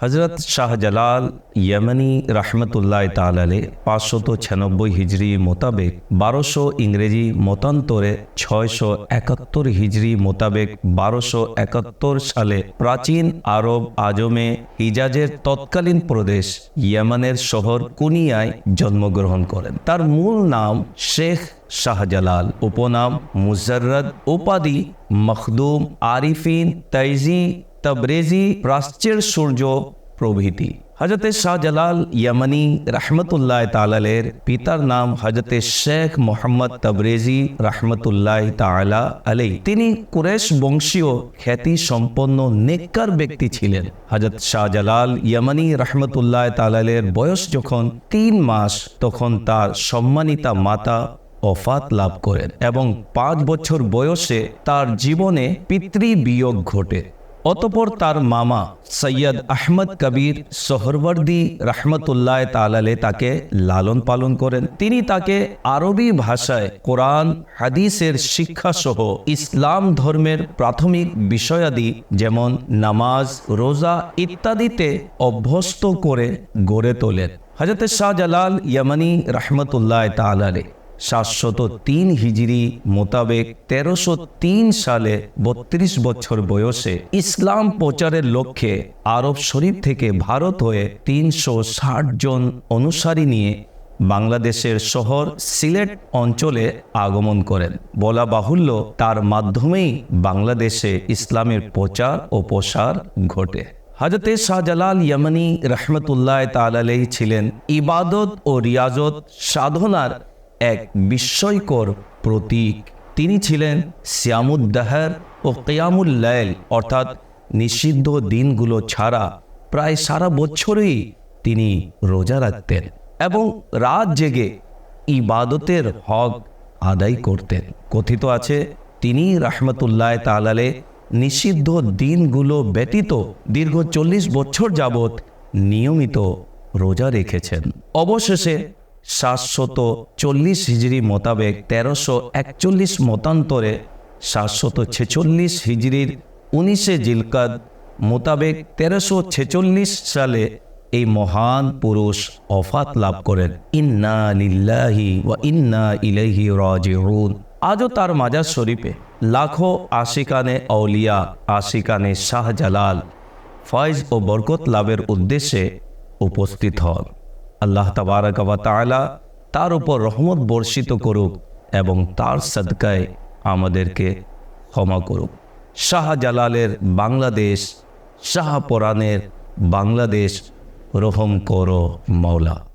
হজরত শাহজালাল ইয়েমনি রহমতুল্লাহ তালালে পাঁচশত ছিয়ানব্বই হিজড়ি মোতাবেক বারোশো ইংরেজি মতান্তরে ছয়শো একাত্তর হিজড়ি মোতাবেক বারোশো একাত্তর সালে প্রাচীন আরব আজমে হিজাজের তৎকালীন প্রদেশ ইয়েমানের শহর কুনিয়ায় জন্মগ্রহণ করেন। তার মূল নাম শেখ শাহজালাল উপনাম মুজাররদ, উপাধি মখদুম, আরিফিন, তাইজি তবরেজি প্রাচ্যের সূর্য প্রভৃতি। হজরতে শাহজালাল ইয়ামানি রহমতুল্লাহ তালালের পিতার নাম হজরতে শেখ মোহাম্মদ তবরেজি রহমতুল্লাহ তালা আলাই তিনি কুরেশ বংশীয় খ্যাতি সম্পন্ন নেককার ব্যক্তি ছিলেন। হজরত শাহজালাল ইয়ামানি রহমতুল্লাহ তালালের বয়স যখন তিন মাস, তখন তার সম্মানিতা মাতা অফাত লাভ করেন এবং পাঁচ বছর বয়সে তার জীবনে পিতৃবিয়োগ ঘটে। অতপর তার মামা সৈয়দ আহমদ কবির সোহরবর্দি রহমতুল্লাহ তালালে তাকে লালন পালন করেন। তিনি তাকে আরবি ভাষায় কোরআন, হাদিসের শিক্ষা সহ ইসলাম ধর্মের প্রাথমিক বিষয়াদি যেমন নামাজ, রোজা ইত্যাদিতে অভ্যস্ত করে গড়ে তোলেন। হজরত শাহজালাল ইয়ামানি রহমতুল্লাহ তালালে সাতশত তিন হিজড়ি মোতাবেক তেরোশো তিন সালে বত্রিশ বছর বয়সে ইসলাম প্রচারের লক্ষ্যে আরব শরীফ থেকে ভারত হয়ে তিনশো ষাট জন অনুসারী নিয়ে বাংলাদেশের শহর সিলেট অঞ্চলে আগমন করেন। বলা বাহুল্য তার মাধ্যমেই বাংলাদেশে ইসলামের প্রচার ও প্রসার ঘটে। হজরতে শাহজালাল ইয়ামানি রহমতুল্লাহ তালালেই ছিলেন ইবাদত ও রিয়াজত সাধনার এক বিস্ময়কর প্রতীক। তিনি ছিলেন শ্যামুদ্দাহার ও কেয়ামুল্লাইল, অর্থাৎ নিষিদ্ধ দিনগুলো ছাড়া প্রায় সারা বছরই তিনি রোজা রাখতেন এবং রাত জেগে ইবাদতের হক আদায় করতেন। কথিত আছে, তিনি রাহমতুল্লাহ তালালে নিষিদ্ধ দিনগুলো ব্যতীত দীর্ঘ চল্লিশ বছর যাবৎ নিয়মিত রোজা রেখেছেন। অবশেষে সাতশত চল্লিশ হিজড়ি মোতাবেক তেরোশো একচল্লিশ মতান্তরে সাতশত ছেচল্লিশ হিজড়ির উনিশে জিলকাদ মোতাবেক তেরোশো ছেচল্লিশ সালে এই মহান পুরুষ অফাত লাভ করেন। ইন্না লিল্লাহি ওয়া ইন্না ইলাইহি রাজিউন। আজও তার মাজার শরীফে লাখো আশিকানে আউলিয়া, আশিকানে শাহজালাল ফয়েজ ও বরকত লাভের উদ্দেশ্যে উপস্থিত হন। আল্লাহ তাবারক তালা তার উপর রহমত বর্ষিত করুক এবং তার সদকায় আমাদেরকে ক্ষমা করুক। শাহজালালের বাংলাদেশ শাহ শাহপরাণের বাংলাদেশ, রহম করো মৌলা